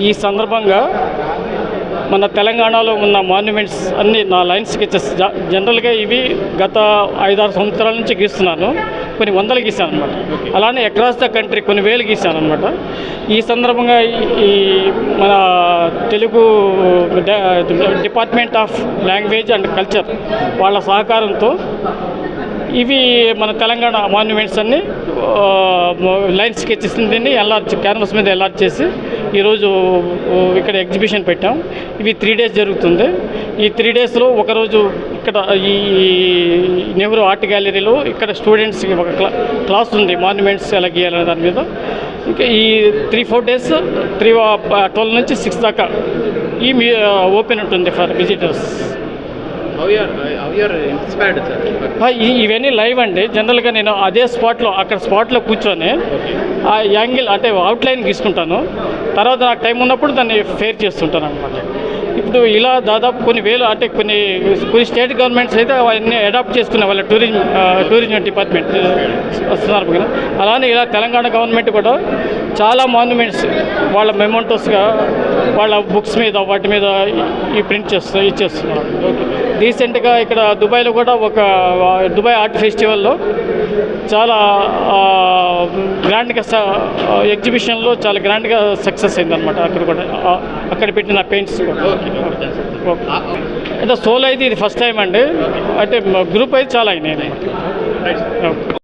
ఈ సందర్భంగా మన తెలంగాణలో ఉన్న మాన్యుమెంట్స్ అన్ని నా లైన్స్ స్కెచెస్ జ- జనరల్గా ఇవి గత ఐదారు సంవత్సరాల నుంచి గీస్తున్నాను. కొన్ని వందలు గీసాను అనమాట అలానే అక్రాస్ ద కంట్రీ కొన్ని వేలు గీసాను అనమాట ఈ సందర్భంగా ఈ- మన Telugu department of language and culture వాళ్ళ సహకారంతో ఇవి మన తెలంగాణ మాన్యుమెంట్స్ అన్ని లైన్ స్కెచెస్ దీన్ని ఎల్ఆర్ క్యాన్వాస్ మీద ఎల్ఆర్ చేసి ఈరోజు ఇక్కడ ఎగ్జిబిషన్ పెట్టాం. ఇవి త్రీ డేస్ జరుగుతుంది. ఈ త్రీ డేస్లో ఒకరోజు ఇక్కడ ఈ నెహ్రూ ఆర్ట్ గ్యాలరీలో ఇక్కడ స్టూడెంట్స్కి ఒక క్లా క్లాస్ ఉంది. మాన్యుమెంట్స్ ఎలా గీయాలనే దాని మీద. ఇంకా ఈ three four days three twelve నుంచి సిక్స్ దాకా ఈ మీ ఓపెన్ ఉంటుంది ఫర్ విజిటర్స్ ఇవన్నీ లైవ్ అండి. జనరల్గా నేను అదే స్పాట్లో అక్కడ స్పాట్లో కూర్చొని ఆ యాంగిల్ అంటే అవుట్లైన్ గీసుకుంటాను. తర్వాత నాకు టైం ఉన్నప్పుడు దాన్ని ఫేర్ చేస్తుంటాను అనమాట ఇప్పుడు ఇలా దాదాపు కొన్ని వేలు అంటే కొన్ని కొన్ని స్టేట్ గవర్నమెంట్స్ అయితే అవన్నీ అడాప్ట్ చేసుకునే వాళ్ళ టూరిజం టూరిజం డిపార్ట్మెంట్ సందర్భంగా అలానే ఇలా తెలంగాణ గవర్నమెంట్ కూడా చాలా మాన్యుమెంట్స్ వాళ్ళ మెమోంటోస్గా వాళ్ళ బుక్స్ మీద వాటి మీద ఈ ప్రింట్ చేస్తూ ఇచ్చేస్తున్నారు. రీసెంట్గా ఇక్కడ దుబాయ్లో కూడా ఒక దుబాయ్ ఆర్ట్ ఫెస్టివల్లో చాలా గ్రాండ్గా ఎగ్జిబిషన్లో చాలా గ్రాండ్గా సక్సెస్ అయిందనమాట అక్కడ కూడా అక్కడ పెట్టిన పెయింట్స్. అంటే సోలో అయితే ఇది ఫస్ట్ టైం అండి. అంటే గ్రూప్ అయితే చాలా అయినాయి. ఓకే.